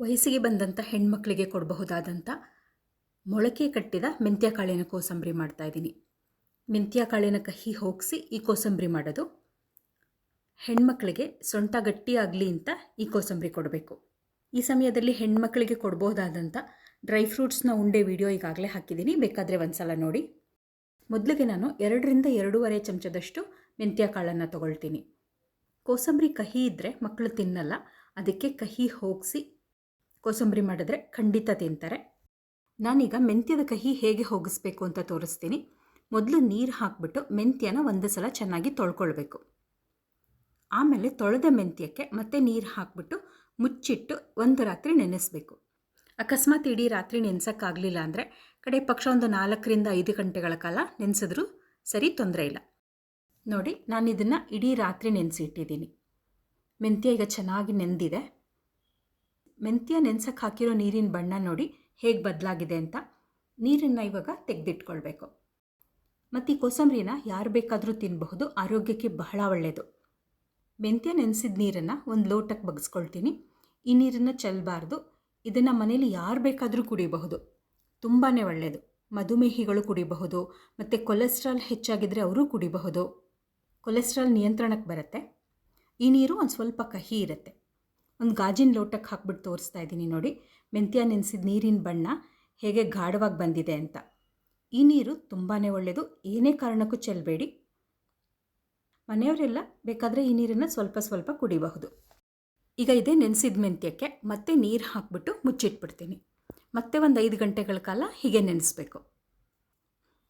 ವಯಸ್ಸಿಗೆ ಬಂದಂಥ ಹೆಣ್ಮಕ್ಳಿಗೆ ಕೊಡಬಹುದಾದಂಥ ಮೊಳಕೆ ಕಟ್ಟಿದ ಮೆಂತ್ಯ ಕಾಳಿನ ಕೋಸಂಬರಿ ಮಾಡ್ತಾಯಿದ್ದೀನಿ ಮೆಂತ್ಯ ಕಾಳಿನ ಕಹಿ ಹೋಗಿಸಿ ಈ ಕೋಸಂಬರಿ ಮಾಡೋದು. ಹೆಣ್ಮಕ್ಳಿಗೆ ಸೊಂಟ ಗಟ್ಟಿಯಾಗಲಿ ಅಂತ ಈ ಕೋಸಂಬರಿ ಕೊಡಬೇಕು. ಈ ಸಮಯದಲ್ಲಿ ಹೆಣ್ಮಕ್ಳಿಗೆ ಕೊಡಬಹುದಾದಂಥ ಡ್ರೈ ಫ್ರೂಟ್ಸ್ನ ಉಂಡೆ ವಿಡಿಯೋ ಈಗಾಗಲೇ ಹಾಕಿದ್ದೀನಿ. ಬೇಕಾದರೆ ಒಂದು ಸಲ ನೋಡಿ. ಮೊದಲಿಗೆ ನಾನು ಎರಡರಿಂದ ಎರಡೂವರೆ ಚಮಚದಷ್ಟು ಮೆಂತ್ಯ ಕಾಳನ್ನು ತಗೊಳ್ತೀನಿ. ಕೋಸಂಬರಿ ಕಹಿ ಇದ್ದರೆ ಮಕ್ಕಳು ತಿನ್ನಲ್ಲ. ಅದಕ್ಕೆ ಕಹಿ ಹೋಗಿಸಿ ಕೋಸಂಬರಿ ಮಾಡಿದ್ರೆ ಖಂಡಿತ ತಿಂತಾರೆ. ನಾನೀಗ ಮೆಂತ್ಯದ ಕಹಿ ಹೇಗೆ ಹೋಗಿಸ್ಬೇಕು ಅಂತ ತೋರಿಸ್ತೀನಿ. ಮೊದಲು ನೀರು ಹಾಕಿಬಿಟ್ಟು ಮೆಂತ್ಯನ ಒಂದು ಸಲ ಚೆನ್ನಾಗಿ ತೊಳ್ಕೊಳ್ಬೇಕು. ಆಮೇಲೆ ತೊಳೆದ ಮೆಂತ್ಯಕ್ಕೆ ಮತ್ತೆ ನೀರು ಹಾಕಿಬಿಟ್ಟು ಮುಚ್ಚಿಟ್ಟು ಒಂದು ರಾತ್ರಿ ನೆನೆಸಬೇಕು. ಅಕಸ್ಮಾತ್ ಇಡೀ ರಾತ್ರಿ ನೆನೆಸೋಕ್ಕಾಗಲಿಲ್ಲ ಅಂದರೆ ಕಡೆ ಪಕ್ಷ ಒಂದು ನಾಲ್ಕರಿಂದ ಐದು ಗಂಟೆಗಳ ಕಾಲ ನೆನೆಸಿದ್ರೂ ಸರಿ ತೊಂದರೆ ಇಲ್ಲ. ನೋಡಿ ನಾನು ಇದನ್ನು ಇಡೀ ರಾತ್ರಿ ನೆನೆಸಿಟ್ಟಿದ್ದೀನಿ. ಮೆಂತ್ಯ ಈಗ ಚೆನ್ನಾಗಿ ನೆಂದಿದೆ. ಮೆಂತ್ಯ ನೆನ್ಸಕ್ಕೆ ಹಾಕಿರೋ ನೀರಿನ ಬಣ್ಣ ನೋಡಿ ಹೇಗೆ ಬದಲಾಗಿದೆ ಅಂತ ನೀರನ್ನು ಇವಾಗ ತೆಗೆದಿಟ್ಕೊಳ್ಬೇಕು. ಮತ್ತು ಈ ಕೋಸಂಬರಿನ ಯಾರು ಬೇಕಾದರೂ ತಿನ್ನಬಹುದು ಆರೋಗ್ಯಕ್ಕೆ ಬಹಳ ಒಳ್ಳೆಯದು ಮೆಂತ್ಯ ನೆನೆಸಿದ ನೀರನ್ನು ಒಂದು ಲೋಟಕ್ಕೆ ಬಗ್ಸ್ಕೊಳ್ತೀನಿ. ಈ ನೀರನ್ನು ಚೆಲ್ಲಬಾರ್ದು ಇದನ್ನು ಮನೇಲಿ ಯಾರು ಬೇಕಾದರೂ ಕುಡಿಬಹುದು. ತುಂಬಾ ಒಳ್ಳೆಯದು ಮಧುಮೇಹಿಗಳು ಕುಡಿಬಹುದು, ಮತ್ತು ಕೊಲೆಸ್ಟ್ರಾಲ್ ಹೆಚ್ಚಾಗಿದ್ದರೆ ಅವರು ಕುಡಿಬಹುದು. ಕೊಲೆಸ್ಟ್ರಾಲ್ ನಿಯಂತ್ರಣಕ್ಕೆ ಬರುತ್ತೆ. ಈ ನೀರು ಒಂದು ಸ್ವಲ್ಪ ಕಹಿ ಇರುತ್ತೆ. ಒಂದು ಗಾಜಿನ ಲೋಟಕ್ಕೆ ಹಾಕ್ಬಿಟ್ಟು ತೋರಿಸ್ತಾ ಇದ್ದೀನಿ ನೋಡಿ. ಮೆಂತ್ಯ ನೆನೆಸಿದ ನೀರಿನ ಬಣ್ಣ ಹೇಗೆ ಗಾಢವಾಗಿ ಬಂದಿದೆ ಅಂತ. ಈ ನೀರು ತುಂಬಾ ಒಳ್ಳೆಯದು ಏನೇ ಕಾರಣಕ್ಕೂ ಚೆಲ್ಲಬೇಡಿ ಮನೆಯವರೆಲ್ಲ ಬೇಕಾದರೆ ಈ ನೀರನ್ನು ಸ್ವಲ್ಪ ಸ್ವಲ್ಪ ಕುಡಿಬಹುದು. ಈಗ ಇದೇ ನೆನೆಸಿದ ಮೆಂತ್ಯಕ್ಕೆ ಮತ್ತೆ ನೀರು ಹಾಕ್ಬಿಟ್ಟು ಮುಚ್ಚಿಟ್ಬಿಡ್ತೀನಿ. ಮತ್ತೆ ಒಂದು ಐದು ಗಂಟೆಗಳ ಕಾಲ ಹೀಗೆ ನೆನೆಸ್ಬೇಕು.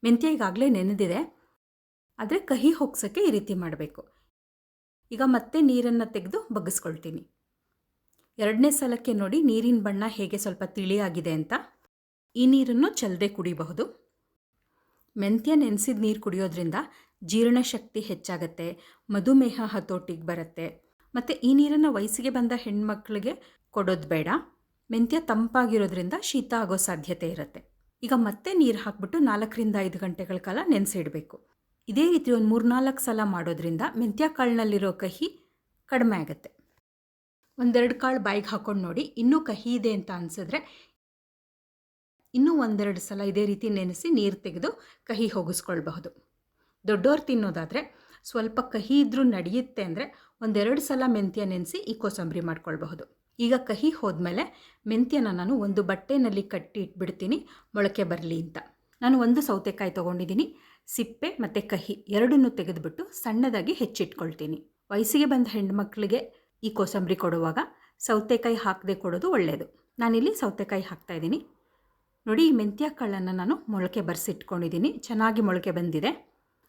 ಮೆಂತ್ಯ ಈಗಾಗಲೇ ನೆನೆದಿದೆ, ಆದರೆ ಕಹಿ ಹೋಗ್ಸೋಕ್ಕೆ ಈ ರೀತಿ ಮಾಡಬೇಕು. ಈಗ ಮತ್ತೆ ನೀರನ್ನು ತೆಗೆದು ಬಗ್ಗಿಸ್ಕೊಳ್ತೀನಿ ಎರಡನೇ ಸಲಕ್ಕೆ ನೋಡಿ ನೀರಿನ ಬಣ್ಣ ಹೇಗೆ ಸ್ವಲ್ಪ ತಿಳಿಯಾಗಿದೆ ಅಂತ. ಈ ನೀರನ್ನು ಚೆಲ್ಲದೆ ಕುಡಿಬಹುದು. ಮೆಂತ್ಯ ನೆನೆಸಿದ ನೀರು ಕುಡಿಯೋದ್ರಿಂದ ಜೀರ್ಣಶಕ್ತಿ ಹೆಚ್ಚಾಗತ್ತೆ, ಮಧುಮೇಹ ಹತೋಟಿಗೆ ಬರುತ್ತೆ. ಮತ್ತು ಈ ನೀರನ್ನು ವಯಸ್ಸಿಗೆ ಬಂದ ಹೆಣ್ಮಕ್ಳಿಗೆ ಕೊಡೋದು ಬೇಡ. ಮೆಂತ್ಯ ತಂಪಾಗಿರೋದ್ರಿಂದ ಶೀತ ಆಗೋ ಸಾಧ್ಯತೆ ಇರುತ್ತೆ. ಈಗ ಮತ್ತೆ ನೀರು ಹಾಕ್ಬಿಟ್ಟು ನಾಲ್ಕರಿಂದ ಐದು ಗಂಟೆಗಳ ಕಾಲ ನೆನೆಸಿಡಬೇಕು. ಇದೇ ರೀತಿ ಒಂದು ಮೂರ್ನಾಲ್ಕು ಸಲ ಮಾಡೋದ್ರಿಂದ ಮೆಂತ್ಯ ಕಾಳಿನಲ್ಲಿರೋ ಕಹಿ ಕಡಿಮೆ ಆಗುತ್ತೆ. ಒಂದೆರಡು ಕಾಳು ಬಾಯಿಗೆ ಹಾಕ್ಕೊಂಡು ನೋಡಿ. ಇನ್ನೂ ಕಹಿ ಇದೆ ಅಂತ ಅನಿಸಿದ್ರೆ ಇನ್ನೂ ಒಂದೆರಡು ಸಲ ಇದೇ ರೀತಿ ನೆನೆಸಿ ನೀರು ತೆಗೆದು ಕಹಿ ಹೋಗಿಸ್ಕೊಳ್ಬಹುದು. ದೊಡ್ಡವ್ರು ತಿನ್ನೋದಾದರೆ ಸ್ವಲ್ಪ ಕಹಿ ಇದ್ದರೂ ನಡೆಯುತ್ತೆ ಅಂದರೆ ಒಂದೆರಡು ಸಲ ಮೆಂತ್ಯ ನೆನೆಸಿ ಈ ಕೋಸಂಬರಿ ಮಾಡ್ಕೊಳ್ಬಹುದು. ಈಗ ಕಹಿ ಹೋದ್ಮೇಲೆ ಮೆಂತ್ಯನ ನಾನು ಒಂದು ಬಟ್ಟೆನಲ್ಲಿ ಕಟ್ಟಿ ಇಟ್ಬಿಡ್ತೀನಿ, ಮೊಳಕೆ ಬರಲಿ ಅಂತ. ನಾನು ಒಂದು ಸೌತೆಕಾಯಿ ತೊಗೊಂಡಿದ್ದೀನಿ, ಸಿಪ್ಪೆ ಮತ್ತು ಕಹಿ ಎರಡನ್ನೂ ತೆಗೆದುಬಿಟ್ಟು ಸಣ್ಣದಾಗಿ ಹೆಚ್ಚಿಟ್ಕೊಳ್ತೀನಿ. ವಯಸ್ಸಿಗೆ ಬಂದ ಹೆಣ್ಮಕ್ಳಿಗೆ ಈ ಕೋಸಂಬರಿ ಕೊಡುವಾಗ ಸೌತೆಕಾಯಿ ಹಾಕದೆ ಕೊಡೋದು ಒಳ್ಳೆಯದು ನಾನಿಲ್ಲಿ ಸೌತೆಕಾಯಿ ಹಾಕ್ತಾಯಿದ್ದೀನಿ ನೋಡಿ, ಈ ಮೆಂತ್ಯ ಕಾಳನ್ನು ನಾನು ಮೊಳಕೆ ಬರೆಸಿಟ್ಕೊಂಡಿದ್ದೀನಿ. ಚೆನ್ನಾಗಿ ಮೊಳಕೆ ಬಂದಿದೆ.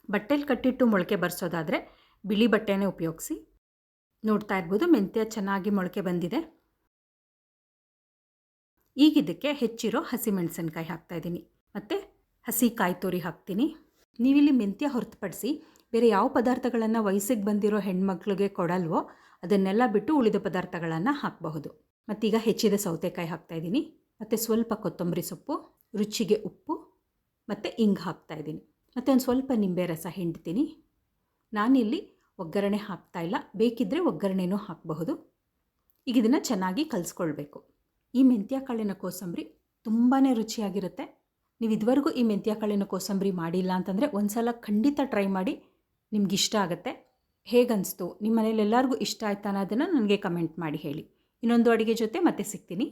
ಬಟ್ಟೆಲಿ ಕಟ್ಟಿಟ್ಟು ಮೊಳಕೆ ಬರೆಸೋದಾದರೆ ಬಿಳಿ ಬಟ್ಟೆನೇ ಉಪಯೋಗಿಸಿ. ನೋಡ್ತಾ ಇರ್ಬೋದು, ಮೆಂತ್ಯ ಚೆನ್ನಾಗಿ ಮೊಳಕೆ ಬಂದಿದೆ. ಈಗ ಇದಕ್ಕೆ ಹೆಚ್ಚಿರೋ ಹಸಿಮೆಣಸಿನ್ಕಾಯಿ ಹಾಕ್ತಾಯಿದ್ದೀನಿ ಮತ್ತು ಹಸಿ ಕಾಯಿ ತುರಿ ಹಾಕ್ತೀನಿ. ನೀವಿಲ್ಲಿ ಮೆಂತ್ಯ ಹೊರತುಪಡಿಸಿ ಬೇರೆ ಯಾವ ಪದಾರ್ಥಗಳನ್ನು ವಯಸ್ಸಿಗೆ ಬಂದಿರೋ ಹೆಣ್ಮಕ್ಳಿಗೆ ಕೊಡಲ್ವೋ ಅದನ್ನೆಲ್ಲ ಬಿಟ್ಟು ಉಳಿದ ಪದಾರ್ಥಗಳನ್ನು ಹಾಕಬಹುದು. ಮತ್ತೀಗ ಹೆಚ್ಚಿದ ಸೌತೆಕಾಯಿ ಹಾಕ್ತಾಯಿದ್ದೀನಿ ಮತ್ತು ಸ್ವಲ್ಪ ಕೊತ್ತಂಬರಿ ಸೊಪ್ಪು, ರುಚಿಗೆ ಉಪ್ಪು, ಮತ್ತು ಇಂಗು ಹಾಕ್ತಾಯಿದ್ದೀನಿ ಮತ್ತು ಒಂದು ಸ್ವಲ್ಪ ನಿಂಬೆ ರಸ ಹಿಂಡ್ತೀನಿ. ನಾನಿಲ್ಲಿ ಒಗ್ಗರಣೆ ಹಾಕ್ತಾಯಿಲ್ಲ ಬೇಕಿದ್ದರೆ ಒಗ್ಗರಣೆನೂ ಹಾಕಬಹುದು. ಈಗ ಇದನ್ನು ಚೆನ್ನಾಗಿ ಕಲಿಸ್ಕೊಳ್ಬೇಕು. ಈ ಮೆಂತ್ಯ ಕಾಳಿನ ಕೋಸಂಬರಿ ತುಂಬಾ ರುಚಿಯಾಗಿರುತ್ತೆ. ನೀವು ಇದುವರೆಗೂ ಈ ಮೆಂತ್ಯ ಕಾಳಿನ ಕೋಸಂಬರಿ ಮಾಡಿಲ್ಲ ಅಂತಂದರೆ ಒಂದು ಸಲ ಖಂಡಿತ ಟ್ರೈ ಮಾಡಿ ನಿಮ್ಗೆ ಇಷ್ಟ ಆಗುತ್ತೆ. ಹೇಗನ್ನಿಸ್ತು ನಿಮ್ಮ ಮನೇಲಿ ಎಲ್ಲರಿಗೂ ಇಷ್ಟ ಆಯ್ತಾ ಅನ್ನೋದನ್ನು ನನಗೆ ಕಮೆಂಟ್ ಮಾಡಿ ಹೇಳಿ. ಇನ್ನೊಂದು ಅಡುಗೆ ಜೊತೆ ಮತ್ತೆ ಸಿಗ್ತೀನಿ.